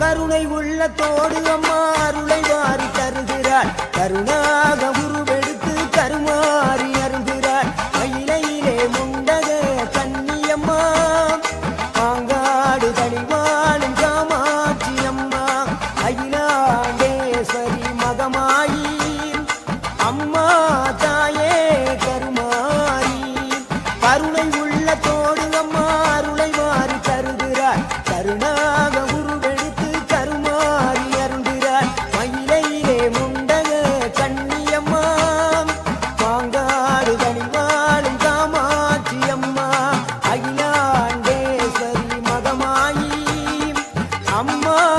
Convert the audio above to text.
கருணை உள்ள தோடு அம்மா அருளை வாரி தருகிறாள் கருணாக உருவெடுத்து கருமாறி அருகிறாள் மயிலையிலே முண்டக கன்னியம்மா. பாங்காடு கனிவாளும் காமாட்சி அம்மா. அகிலாண்டேஸ்வரி மகமாயி. அம்மா தாயே கருமாரி கருணை அம்மா